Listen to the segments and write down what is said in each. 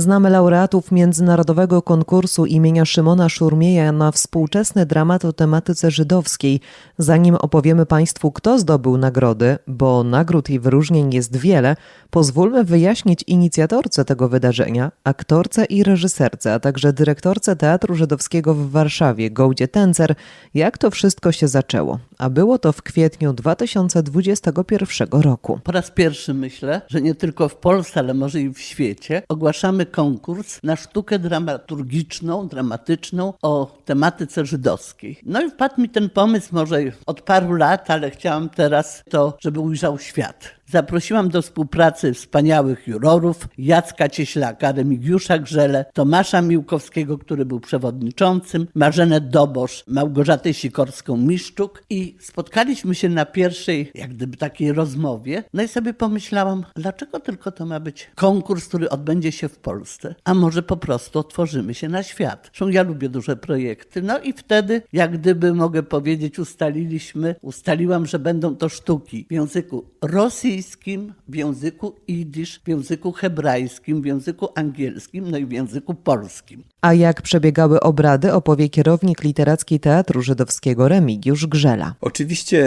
Znamy laureatów międzynarodowego konkursu imienia Szymona Szurmieja na współczesny dramat o tematyce żydowskiej. Zanim opowiemy Państwu, kto zdobył nagrody, bo nagród i wyróżnień jest wiele, pozwólmy wyjaśnić inicjatorce tego wydarzenia, aktorce i reżyserce, a także dyrektorce Teatru Żydowskiego w Warszawie, Gołdzie Tencer, jak to wszystko się zaczęło. A było to w kwietniu 2021 roku. Po raz pierwszy myślę, że nie tylko w Polsce, ale może i w świecie ogłaszamy konkurs na sztukę dramaturgiczną, dramatyczną o tematyce żydowskiej. No i wpadł mi ten pomysł może od paru lat, ale chciałam teraz to, żeby ujrzał świat. Zaprosiłam do współpracy wspaniałych jurorów Jacka Cieślaka, Remigiusza Grzele, Tomasza Miłkowskiego, który był przewodniczącym, Marzenę Dobosz, Małgorzatę Sikorską-Miszczuk i spotkaliśmy się na pierwszej, jak gdyby takiej rozmowie. No i sobie pomyślałam, dlaczego tylko to ma być konkurs, który odbędzie się w Polsce, a może po prostu otworzymy się na świat. Zresztą ja lubię duże projekty. No i wtedy, jak gdyby mogę powiedzieć, ustaliliśmy, ustaliłam, że będą to sztuki w języku rosyjskim, w języku jidysz, w języku hebrajskim, w języku angielskim, no i w języku polskim. A jak przebiegały obrady, opowie kierownik literacki Teatru Żydowskiego Remigiusz Grzela. Oczywiście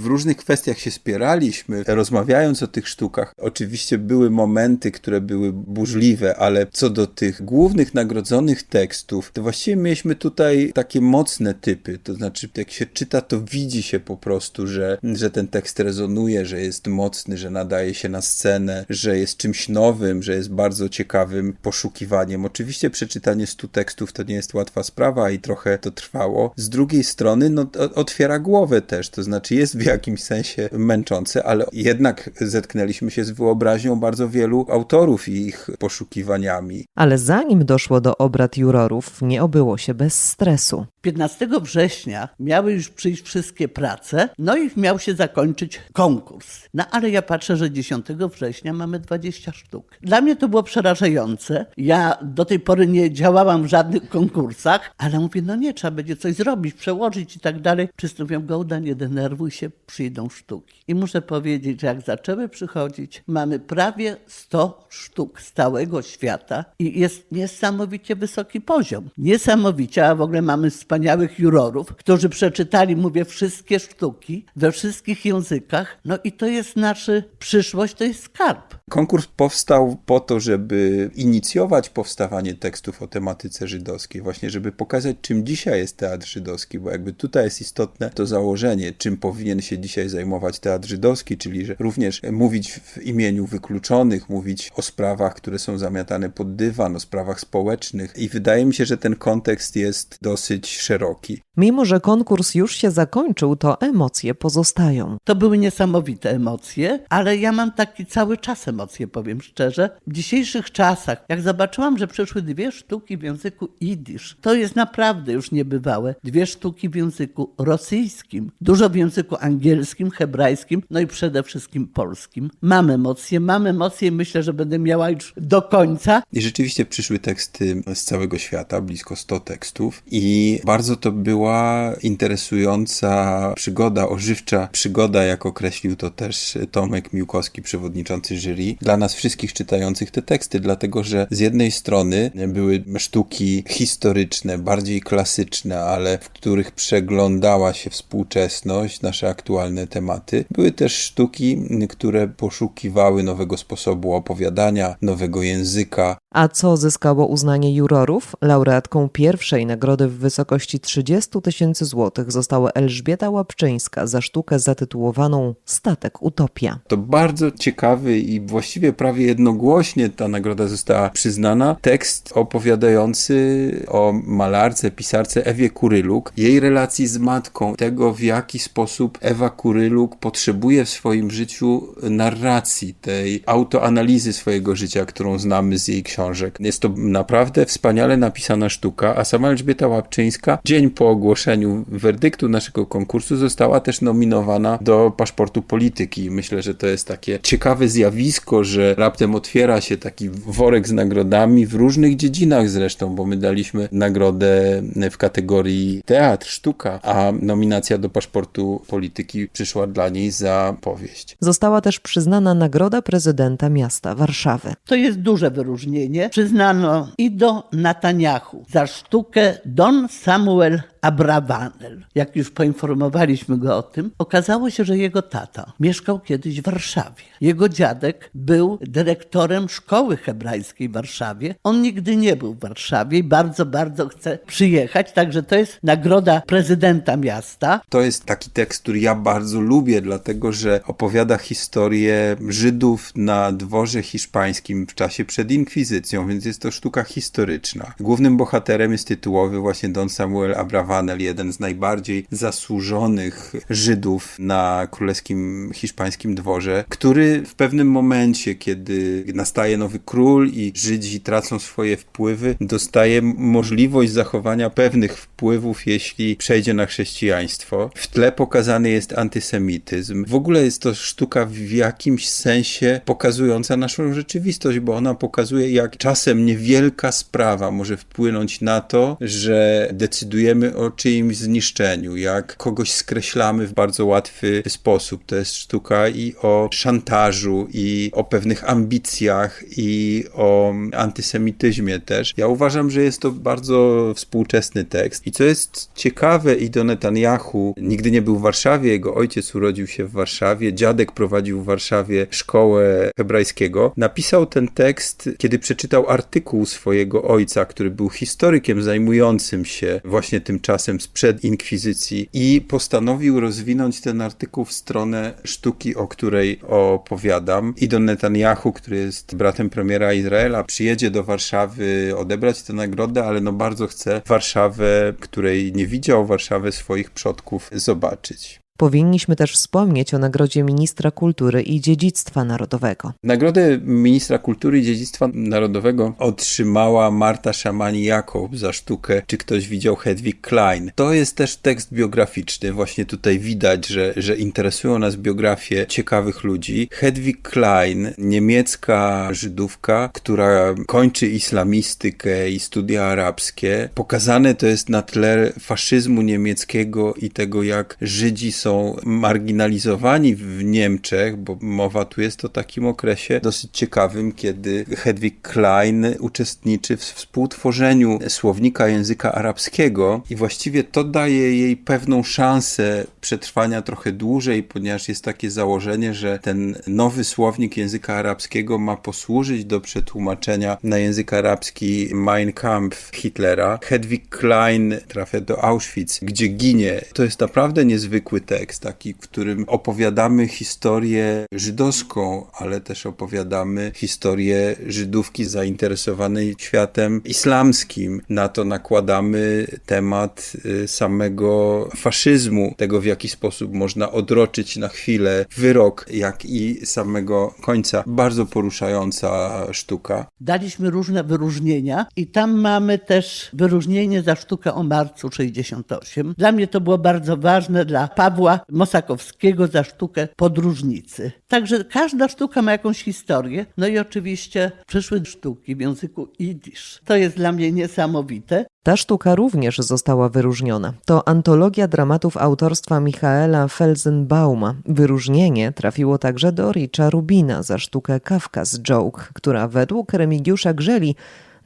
w różnych kwestiach się spieraliśmy, rozmawiając o tych sztukach. Oczywiście były momenty, które były burzliwe, ale co do tych głównych nagrodzonych tekstów, to właściwie mieliśmy tutaj takie mocne typy. To znaczy, jak się czyta, to widzi się po prostu, że, że ten tekst rezonuje, że jest mocny, że nadaje się na scenę, że jest czymś nowym, że jest bardzo ciekawym poszukiwaniem. Oczywiście przeczytanie 100 tekstów to nie jest łatwa sprawa i trochę to trwało. Z drugiej strony, no, otwiera głowę też, to znaczy jest w jakimś sensie męczące, ale jednak zetknęliśmy się z wyobraźnią bardzo wielu autorów i ich poszukiwaniami. Ale zanim doszło do obrad jurorów, nie obyło się bez stresu. 15 września miały już przyjść wszystkie prace, no i miał się zakończyć konkurs. No ale ja patrzę, że 10 września mamy 20 sztuk. Dla mnie to było przerażające. Ja do tej pory nie działałam w żadnych konkursach, ale mówię, no nie, trzeba będzie coś zrobić, przełożyć i tak dalej. Przystąpią Gołda, nie denerwuj się, przyjdą sztuki. I muszę powiedzieć, że jak zaczęły przychodzić, mamy prawie 100 sztuk z całego świata i jest niesamowicie wysoki poziom. Niesamowicie, a w ogóle mamy wspaniałych jurorów, którzy przeczytali, mówię, wszystkie sztuki we wszystkich językach. No i to jest nasza przyszłość, to jest skarb. Konkurs powstał po to, żeby inicjować powstawanie tekstów o tematyce żydowskiej, właśnie żeby pokazać, czym dzisiaj jest teatr żydowski, bo jakby tutaj jest istotne to założenie, czym powinien się dzisiaj zajmować teatr żydowski, czyli że również mówić w imieniu wykluczonych, mówić o sprawach, które są zamiatane pod dywan, o sprawach społecznych i wydaje mi się, że ten kontekst jest dosyć szeroki. Mimo, że konkurs już się zakończył, to emocje pozostają. To były niesamowite emocje, ale ja mam taki cały czas emocje, powiem szczerze. W dzisiejszych czasach, jak zobaczyłam, że przyszły dwie sztuki w języku jidysz, to jest naprawdę już niebywałe. Dwie sztuki w języku rosyjskim, dużo w języku angielskim, hebrajskim, no i przede wszystkim polskim. Mam emocje, mam emocje i myślę, że będę miała już do końca. I rzeczywiście przyszły teksty z całego świata, blisko 100 tekstów i bardzo to była interesująca przygoda, ożywcza przygoda, jak określił to też Tomek Miłkowski, przewodniczący jury, dla nas wszystkich czytających te teksty, dlatego że z jednej strony były sztuki historyczne, bardziej klasyczne, ale w których przeglądała się współczesność, nasze aktualne tematy. Były też sztuki, które poszukiwały nowego sposobu opowiadania, nowego języka, a co zyskało uznanie jurorów? Laureatką pierwszej nagrody w wysokości 30 tysięcy złotych została Elżbieta Łapczyńska za sztukę zatytułowaną Statek Utopia. To bardzo ciekawy i właściwie prawie jednogłośnie ta nagroda została przyznana. Tekst opowiadający o malarce, pisarce Ewie Kuryluk, jej relacji z matką, tego w jaki sposób Ewa Kuryluk potrzebuje w swoim życiu narracji, tej autoanalizy swojego życia, którą znamy z jej książek książek. Jest to naprawdę wspaniale napisana sztuka, a sama Elżbieta Łapczyńska dzień po ogłoszeniu werdyktu naszego konkursu została też nominowana do paszportu polityki. Myślę, że to jest takie ciekawe zjawisko, że raptem otwiera się taki worek z nagrodami w różnych dziedzinach zresztą, bo my daliśmy nagrodę w kategorii teatr, sztuka, a nominacja do paszportu polityki przyszła dla niej za powieść. Została też przyznana nagroda prezydenta miasta Warszawy. To jest duże wyróżnienie wyróżnienie przyznano i do Netanyahu za sztukę Don Samuel Abravanel. Jak już poinformowaliśmy go o tym, okazało się, że jego tata mieszkał kiedyś w Warszawie. Jego dziadek był dyrektorem szkoły hebrajskiej w Warszawie. On nigdy nie był w Warszawie i bardzo, bardzo chce przyjechać, także to jest nagroda prezydenta miasta. To jest taki tekst, który ja bardzo lubię, dlatego że opowiada historię Żydów na dworze hiszpańskim w czasie przed inkwizycją, więc jest to sztuka historyczna. Głównym bohaterem jest tytułowy właśnie Don Samuel Abravanel, jeden z najbardziej zasłużonych Żydów na królewskim hiszpańskim dworze, który w pewnym momencie, kiedy nastaje nowy król i Żydzi tracą swoje wpływy, dostaje możliwość zachowania pewnych wpływów, jeśli przejdzie na chrześcijaństwo. W tle pokazany jest antysemityzm. W ogóle jest to sztuka w jakimś sensie pokazująca naszą rzeczywistość, bo ona pokazuje, jak czasem niewielka sprawa może wpłynąć na to, że decydujemy o czyimś zniszczeniu, jak kogoś skreślamy w bardzo łatwy sposób. To jest sztuka i o szantażu, i o pewnych ambicjach, i o antysemityzmie też. Ja uważam, że jest to bardzo współczesny tekst. I co jest ciekawe, i do Netanyahu nigdy nie był w Warszawie, jego ojciec urodził się w Warszawie, dziadek prowadził w Warszawie szkołę hebrajskiego. Napisał ten tekst, kiedy przeczytał artykuł swojego ojca, który był historykiem zajmującym się właśnie tym czasem sprzed inkwizycji i postanowił rozwinąć ten artykuł w stronę sztuki, o której opowiadam. I do Netanyahu, który jest bratem premiera Izraela, przyjedzie do Warszawy odebrać tę nagrodę, ale no bardzo chce Warszawę, której nie widział, Warszawę swoich przodków zobaczyć. Powinniśmy też wspomnieć o Nagrodzie Ministra Kultury i Dziedzictwa Narodowego. Nagrodę Ministra Kultury i Dziedzictwa Narodowego otrzymała Marta Szamani-Jakob za sztukę Czy ktoś widział Hedwig Klein. To jest też tekst biograficzny. Właśnie tutaj widać, że, że interesują nas biografie ciekawych ludzi. Hedwig Klein, niemiecka Żydówka, która kończy islamistykę i studia arabskie. Pokazane to jest na tle faszyzmu niemieckiego i tego, jak Żydzi są marginalizowani w Niemczech, bo mowa tu jest o takim okresie dosyć ciekawym, kiedy Hedwig Klein uczestniczy w współtworzeniu słownika języka arabskiego i właściwie to daje jej pewną szansę przetrwania trochę dłużej, ponieważ jest takie założenie, że ten nowy słownik języka arabskiego ma posłużyć do przetłumaczenia na język arabski Mein Kampf Hitlera. Hedwig Klein trafia do Auschwitz, gdzie ginie. To jest naprawdę niezwykły tekst, taki, w którym opowiadamy historię żydowską, ale też opowiadamy historię Żydówki zainteresowanej światem islamskim. Na to nakładamy temat y, samego faszyzmu, tego w jaki sposób można odroczyć na chwilę wyrok, jak i samego końca. Bardzo poruszająca sztuka. Daliśmy różne wyróżnienia i tam mamy też wyróżnienie za sztukę o marcu 68. Dla mnie to było bardzo ważne, dla Pawła Mosakowskiego za sztukę podróżnicy. Także każda sztuka ma jakąś historię. No i oczywiście przyszły sztuki w języku jidysz. To jest dla mnie niesamowite. Ta sztuka również została wyróżniona. To antologia dramatów autorstwa Michaela Felsenbauma. Wyróżnienie trafiło także do Richa Rubina za sztukę Kafka's Joke, która według Remigiusza Grzeli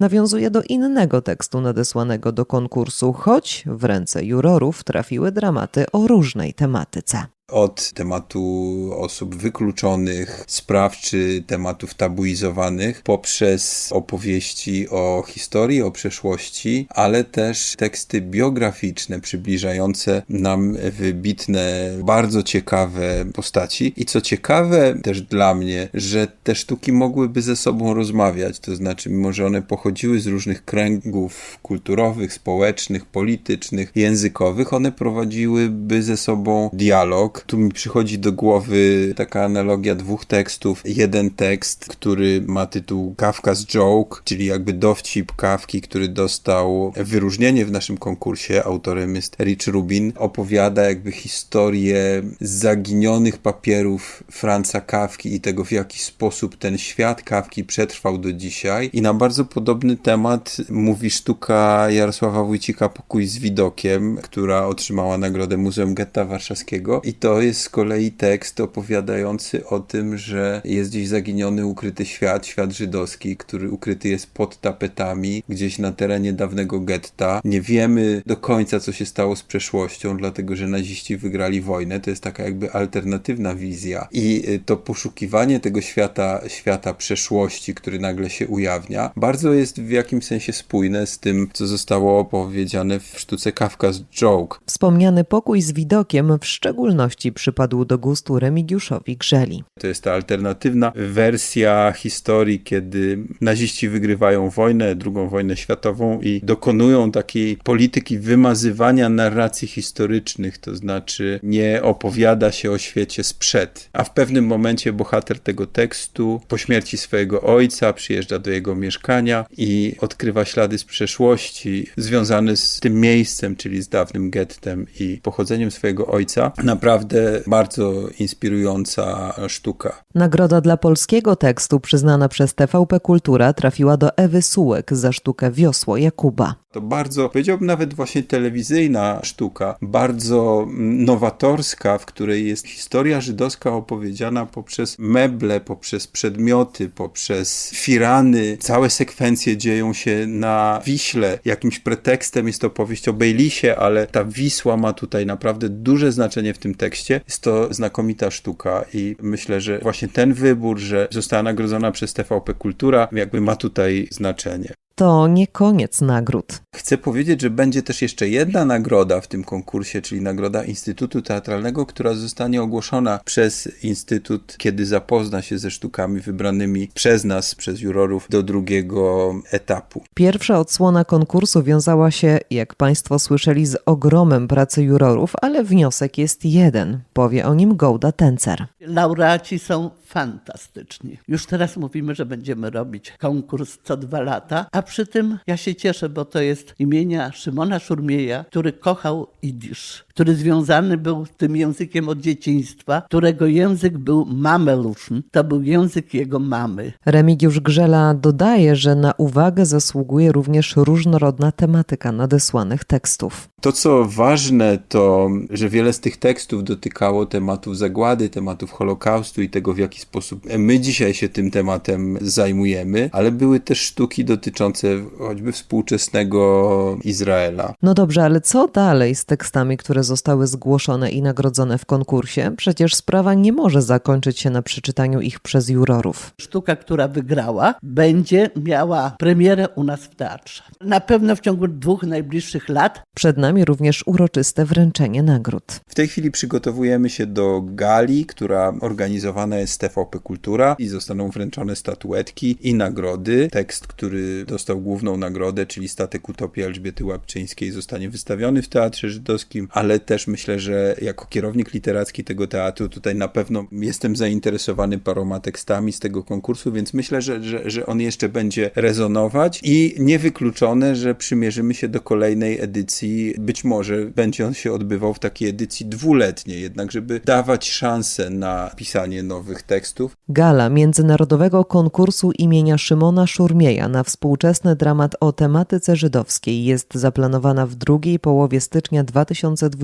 nawiązuje do innego tekstu nadesłanego do konkursu, choć w ręce jurorów trafiły dramaty o różnej tematyce. Od tematu osób wykluczonych, spraw czy tematów tabuizowanych, poprzez opowieści o historii, o przeszłości, ale też teksty biograficzne, przybliżające nam wybitne, bardzo ciekawe postaci. I co ciekawe też dla mnie, że te sztuki mogłyby ze sobą rozmawiać, to znaczy, mimo że one pochodziły z różnych kręgów kulturowych, społecznych, politycznych, językowych, one prowadziłyby ze sobą dialog tu mi przychodzi do głowy taka analogia dwóch tekstów. Jeden tekst, który ma tytuł Kafka's Joke, czyli jakby dowcip Kawki, który dostał wyróżnienie w naszym konkursie. Autorem jest Rich Rubin. Opowiada jakby historię zaginionych papierów Franza Kawki i tego, w jaki sposób ten świat Kawki przetrwał do dzisiaj. I na bardzo podobny temat mówi sztuka Jarosława Wójcika Pokój z widokiem, która otrzymała nagrodę Muzeum Getta Warszawskiego. I to To jest z kolei tekst opowiadający o tym, że jest gdzieś zaginiony, ukryty świat, świat żydowski, który ukryty jest pod tapetami, gdzieś na terenie dawnego getta. Nie wiemy do końca, co się stało z przeszłością, dlatego że naziści wygrali wojnę. To jest taka jakby alternatywna wizja. I y, to poszukiwanie tego świata, świata przeszłości, który nagle się ujawnia, bardzo jest w jakimś sensie spójne z tym, co zostało opowiedziane w sztuce Kafka's Joke. Wspomniany pokój z widokiem w szczególności przypadł do gustu Remigiuszowi Grzeli. To jest ta alternatywna wersja historii, kiedy naziści wygrywają wojnę, drugą wojnę światową i dokonują takiej polityki wymazywania narracji historycznych, to znaczy nie opowiada się o świecie sprzed. A w pewnym momencie bohater tego tekstu po śmierci swojego ojca przyjeżdża do jego mieszkania i odkrywa ślady z przeszłości związane z tym miejscem, czyli z dawnym gettem i pochodzeniem swojego ojca. Naprawdę bardzo inspirująca sztuka. Nagroda dla polskiego tekstu przyznana przez TVP Kultura trafiła do Ewy Sułek za sztukę Wiosło Jakuba. To bardzo, powiedziałbym nawet właśnie telewizyjna sztuka, bardzo nowatorska, w której jest historia żydowska opowiedziana poprzez meble, poprzez przedmioty, poprzez firany. Całe sekwencje dzieją się na Wiśle. Jakimś pretekstem jest to powieść o Bejlisie, ale ta Wisła ma tutaj naprawdę duże znaczenie w tym tekście. Jest to znakomita sztuka i myślę, że właśnie ten wybór, że została nagrodzona przez TVP Kultura, jakby ma tutaj znaczenie. To nie koniec nagród. Chcę powiedzieć, że będzie też jeszcze jedna nagroda w tym konkursie, czyli nagroda Instytutu Teatralnego, która zostanie ogłoszona przez Instytut, kiedy zapozna się ze sztukami wybranymi przez nas, przez jurorów, do drugiego etapu. Pierwsza odsłona konkursu wiązała się, jak Państwo słyszeli, z ogromem pracy jurorów, ale wniosek jest jeden. Powie o nim Gołda Tencer. Laureaci są fantastyczni. Już teraz mówimy, że będziemy robić konkurs co dwa lata, a przy tym ja się cieszę, bo to jest imienia Szymona Szurmieja, który kochał idysz, który związany był z tym językiem od dzieciństwa, którego język był mameluszn. To był język jego mamy. Remigiusz Grzela dodaje, że na uwagę zasługuje również różnorodna tematyka nadesłanych tekstów. To, co ważne, to, że wiele z tych tekstów dotykało tematów zagłady, tematów Holokaustu i tego, w jaki sposób my dzisiaj się tym tematem zajmujemy, ale były też sztuki dotyczące choćby współczesnego Izraela. No dobrze, ale co dalej z tekstami, które zostały zgłoszone i nagrodzone w konkursie? Przecież sprawa nie może zakończyć się na przeczytaniu ich przez jurorów. Sztuka, która wygrała, będzie miała premierę u nas w teatrze. Na pewno w ciągu dwóch najbliższych lat Przed nami również uroczyste wręczenie nagród. W tej chwili przygotowujemy się do gali, która organizowana jest z TVP Kultura i zostaną wręczone statuetki i nagrody. Tekst, który dostał główną nagrodę, czyli Statek Utopii Elżbiety Łapczyńskiej zostanie wystawiony w Teatrze Żydowskim, ale też myślę, że jako kierownik literacki tego teatru tutaj na pewno jestem zainteresowany paroma tekstami z tego konkursu, więc myślę, że, że, że on jeszcze będzie rezonować i niewykluczone, że przymierzymy się do kolejnej edycji. Być może będzie on się odbywał w takiej edycji dwuletniej, jednak żeby dawać szansę na pisanie nowych tekstów. Gala międzynarodowego konkursu imienia Szymona Szurmieja na współczesny dramat o tematyce żydowskiej jest zaplanowana w drugiej połowie stycznia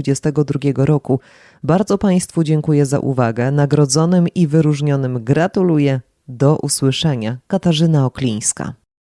2022 roku. Bardzo Państwu dziękuję za uwagę. Nagrodzonym i wyróżnionym gratuluję. Do usłyszenia. Katarzyna Oklińska.